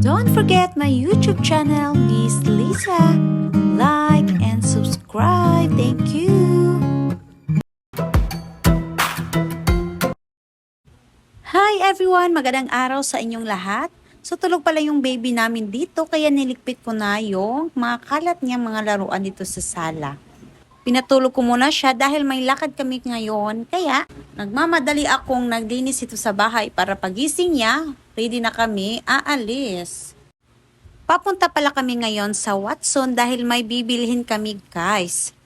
Don't forget my YouTube channel, Miss Lisa. Like and subscribe. Thank you. Hi everyone! Magandang araw sa inyong lahat. So tulog pala yung baby namin dito kaya niligpit ko na yung mga kalat niya mga laruan dito sa sala. Pinatulog ko muna siya dahil may lakad kami ngayon kaya nagmamadali akong naglinis ito sa bahay para pagising niya, ready na kami, aalis. Papunta pala kami ngayon sa Watson dahil may bibilhin kami guys.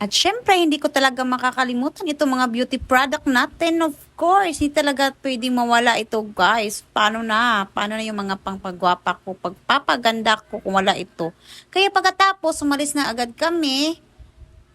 At syempre, hindi ko talaga makakalimutan itong mga beauty product natin. Of course, hindi talaga pwede mawala ito, guys. Paano na? Paano na yung mga pangpagwapa ko? Pagpapaganda ko kung wala ito. Kaya pagkatapos, umalis na agad kami.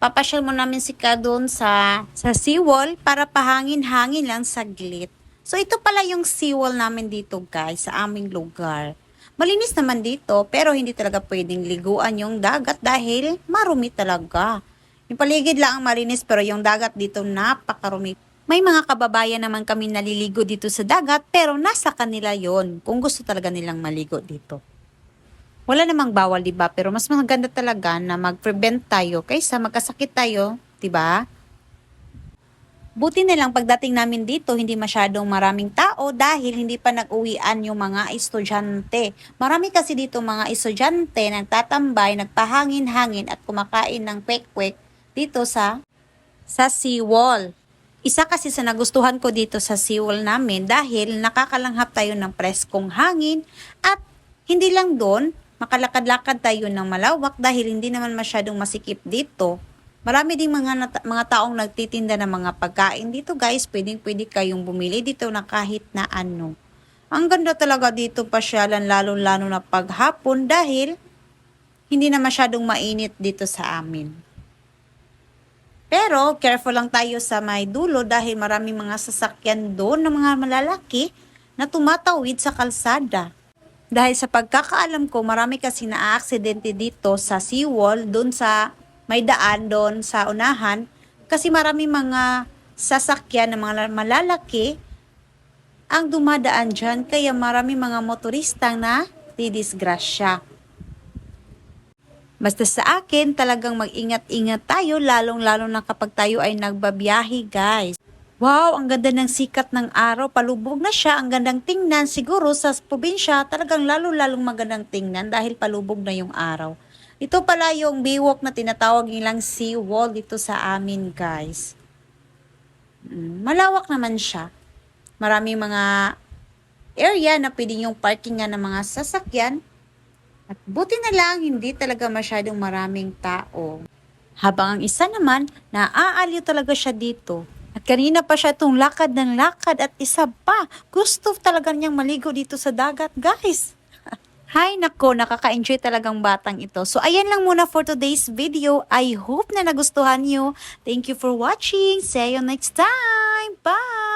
Papasyal mo namin si Ka doon sa, sa seawall para pahangin-hangin lang saglit. So, ito pala yung seawall namin dito, guys, sa aming lugar. Malinis naman dito, pero hindi talaga pwedeng liguan yung dagat dahil marumi talaga. Yung paligid lang ang malinis pero yung dagat dito napakarumi. May mga kababayan naman kami naliligo dito sa dagat pero nasa kanila yon kung gusto talaga nilang maligo dito. Wala namang bawal, 'di ba? Pero mas maganda talaga na mag-prevent tayo kaysa magkasakit tayo, 'di ba? Buti na lang pagdating namin dito, hindi masyadong maraming tao dahil hindi pa nag-uwian yung mga estudyante. Marami kasi dito mga estudyante nagtatambay, nagpahangin-hangin at kumakain ng kwek-kwek dito sa sa seawall. Isa kasi sa nagustuhan ko dito sa seawall namin dahil nakakalanghap tayo ng preskong hangin at hindi lang doon, makalakad-lakad tayo ng malawak dahil hindi naman masyadong masikip dito. Marami ding mga, mga taong nagtitinda ng mga pagkain dito guys. Pwedeng pwede kayong bumili dito na kahit na ano. Ang ganda talaga dito pasyalan lalo-lalo na paghapon dahil hindi na masyadong mainit dito sa amin. Pero careful lang tayo sa may dulo dahil maraming mga sasakyan doon ng mga malalaki na tumatawid sa kalsada. Dahil sa pagkakaalam ko, marami kasi na-aksidente dito sa seawall, doon sa may daan doon sa unahan. Kasi marami mga sasakyan ng mga malalaki ang dumadaan dyan. Kaya marami mga motoristang na didisgrasya. Basta sa akin, talagang mag-ingat-ingat tayo, lalong-lalo na kapag tayo ay nagbabiyahe, guys. Wow, ang ganda ng sikat ng araw. Palubog na siya. Ang gandang tingnan. Siguro sa probinsya, talagang lalo-lalong magandang tingnan dahil palubog na yung araw. Ito pala yung biwok na tinatawag nilang sea wall dito sa amin, guys. Mm, Malawak naman siya. Maraming mga area na pwede yung parking nga ng mga sasakyan. At buti na lang, hindi talaga masyadong maraming tao. Habang ang isa naman, naaaliw talaga siya dito. At kanina pa siya itong lakad ng lakad at isa pa, gusto talaga niyang maligo dito sa dagat, guys. Hay nako, nakaka-enjoy talagang batang ito. So ayan lang muna for today's video. I hope na nagustuhan niyo. Thank you for watching. See you next time. Bye!